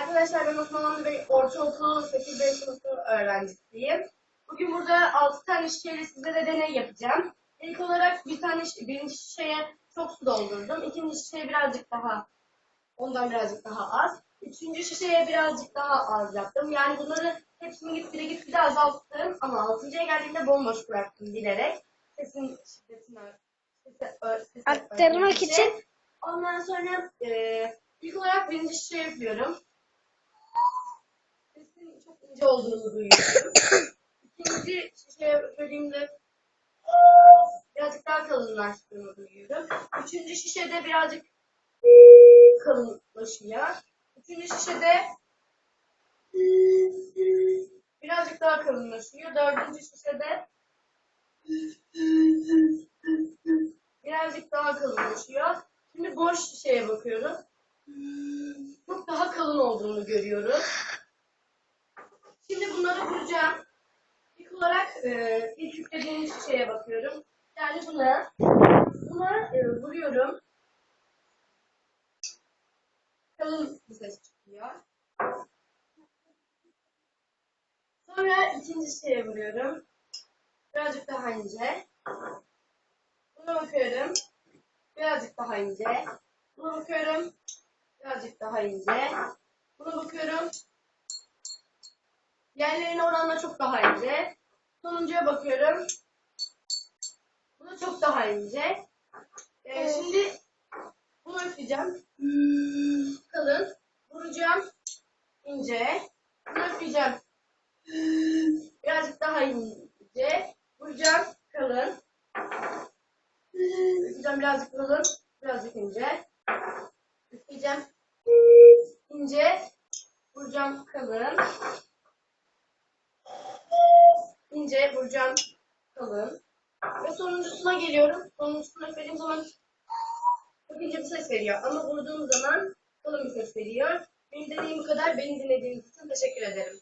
Arkadaşlar ben Osman Hamdi Bey Ortaokul 8. sınıfı öğrencisiyim. Bugün burada 6 tane şişeyle size de deney yapacağım. İlk olarak bir tane birinci şişeye çok su doldurdum. İkinci şişeye birazcık daha ondan birazcık daha az. Üçüncü şişeye birazcık daha az yaptım. Yani bunları hepsini gitgide gitgide azalttım. Ama altıncıya geldiğimde bomboş bıraktım bilerek. Sesin şiddetini ölçmek için. Ondan sonra eee ilk olarak birinci şişe yapıyorum. Sesin çok ince olduğunu duyuyorum. İkinci şişeye bölümde birazcık daha kalınlaştığını duyuyorum. Üçüncü şişede birazcık kalınlaşıyor. Üçüncü şişede birazcık daha kalınlaşıyor. Dördüncü şişede birazcık daha kalınlaşıyor. Şimdi boş şişeye bakıyorum. Çok daha kalın olduğunu görüyorum. Vuracağım. İlk olarak e, ilk yüklediğim şişeye bakıyorum. Yani buna, buna e, vuruyorum. Kalın bir ses çıkıyor. Sonra ikinci şeye vuruyorum. Birazcık daha ince. Buna bakıyorum. Birazcık daha ince. Buna bakıyorum. Birazcık daha ince. Buna bakıyorum. Diğerlerine oranla çok daha ince. Sonuncuya bakıyorum. Buna çok daha ince. Ee, şimdi bunu üfleyeceğim. Kalın. Vuracağım. İnce. Bunu üfleyeceğim. Birazcık daha ince. Vuracağım. Kalın. Üfleyeceğim birazcık kalın. Birazcık ince. Üfleyeceğim. İnce. Vuracağım kalın. İnce vuracağım kalın. Ve sonuncusuna geliyorum. Sonuncusuna üflediğim zaman çok ince bir ses veriyor. Ama vurduğum zaman kalın bir ses veriyor. Benim dediğim bu kadar. Beni dinlediğiniz için teşekkür ederim.